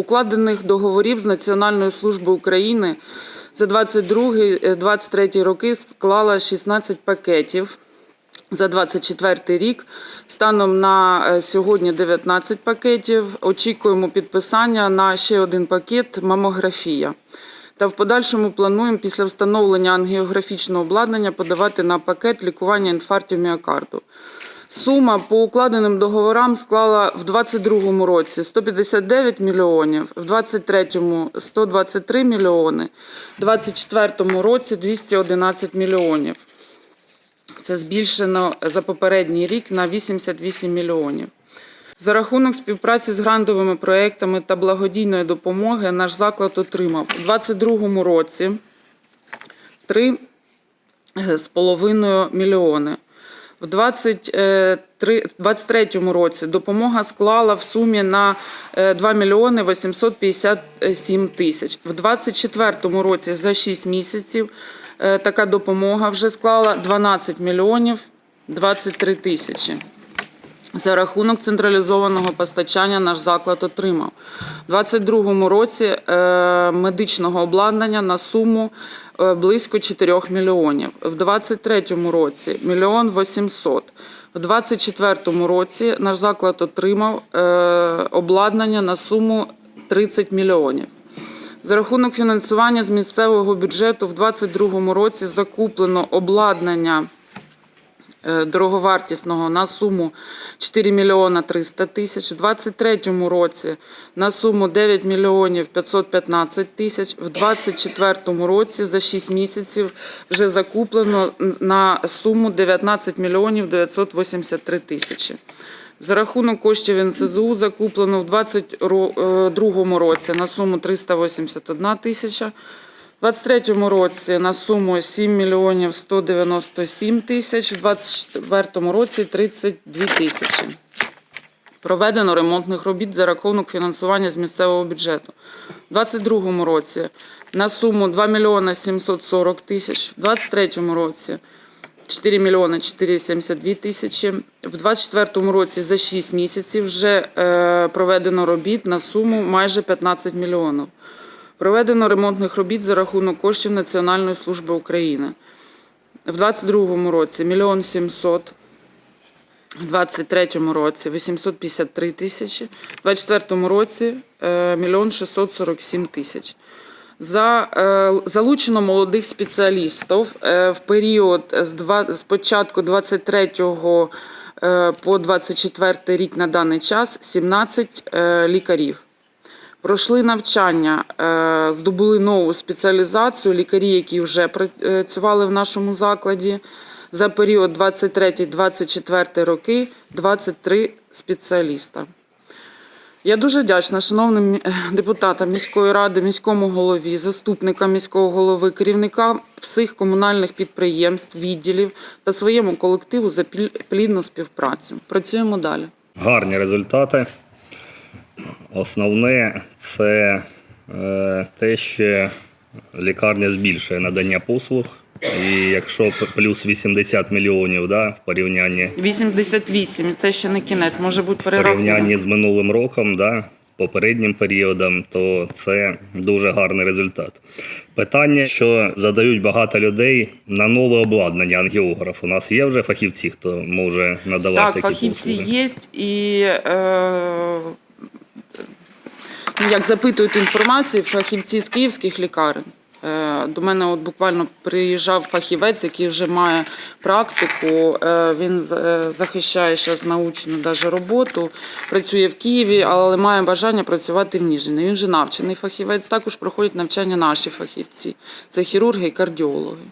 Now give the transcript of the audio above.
укладених договорів з Національною службою України за 22-23 роки склала 16 пакетів. За 24 рік станом на е, сьогодні 19 пакетів. Очікуємо підписання на ще один пакет мамографія. Та в подальшому плануємо після встановлення ангіографічного обладнання подавати на пакет лікування інфарктів міокарду. Сума по укладеним договорам склала в 2022 році 159 мільйонів, в 2023 – 123 мільйони, в 2024 році 211 мільйонів. Це збільшено за попередній рік на 88 мільйонів. За рахунок співпраці з грантовими проектами та благодійної допомоги наш заклад отримав у 2022 році 3,5 мільйони. В 2023 році допомога склала в сумі на е, 2 мільйони 857 тисяч. В 2024 році за 6 місяців е, така допомога вже склала 12 мільйонів 23 тисячі. За рахунок централізованого постачання наш заклад отримав у 2022 році е, медичного обладнання на суму е, близько 4 мільйонів. В 2023 році – мільйон 800. У 2024 році наш заклад отримав е, обладнання на суму 30 мільйонів. За рахунок фінансування з місцевого бюджету в 2022 році закуплено обладнання е, дороговартісного на суму 4 мільйона 300 тисяч, в 2023 році на суму 9 мільйонів 515 тисяч, в 2024 році за 6 місяців вже закуплено на суму 19 мільйонів 983 тисячі. За рахунок коштів НСЗУ закуплено в 2022 році на суму 381 тисяча, в 2023 році на суму 7 мільйонів 197 тисяч, в 2024 році 32 тисячі. Проведено ремонтних робіт за рахунок фінансування з місцевого бюджету. У 2022 році на суму 2 мільйони 740 тисяч, в 2023 році 4 мільйони 472 тисячі. В 2024 році за 6 місяців вже е, проведено робіт на суму майже 15 мільйонів. Проведено ремонтних робіт за рахунок коштів Національної служби України. В 2022 році 1 мільйон 700, в 2023 році 853 тисячі, в 2024 році е, 1 мільйон 647 тисяч. За е, залучено молодих спеціалістів е, в період з, два, з початку 23 е, по 24 рік на даний час 17 е, лікарів. Пройшли навчання, е, здобули нову спеціалізацію лікарі, які вже працювали в нашому закладі. За період 23-24 роки 23 спеціаліста. Я дуже вдячна шановним е, депутатам міської ради, міському голові, заступникам міського голови, керівникам всіх комунальних підприємств, відділів та своєму колективу за плідну співпрацю. Працюємо далі. гарні результати. Основне це е, те, що лікарня збільшує надання послуг. І якщо плюс 80 мільйонів да, в порівнянні, 88, і це ще не кінець, може бути в порівнянні з минулим роком, да, з попереднім періодом, то це дуже гарний результат. Питання, що задають багато людей на нове обладнання ангіограф. У нас є вже фахівці, хто може надавати Так, такі фахівці послуги? є і е, як запитують інформацію, фахівці з київських лікарень. Е, До мене от буквально приїжджав фахівець, який вже має практику. Е, Він е, захищає зараз научну даже роботу, працює в Києві, але має бажання працювати в Ніжині. Він вже навчений фахівець. Також проходять навчання наші фахівці. Це хірурги і кардіологи.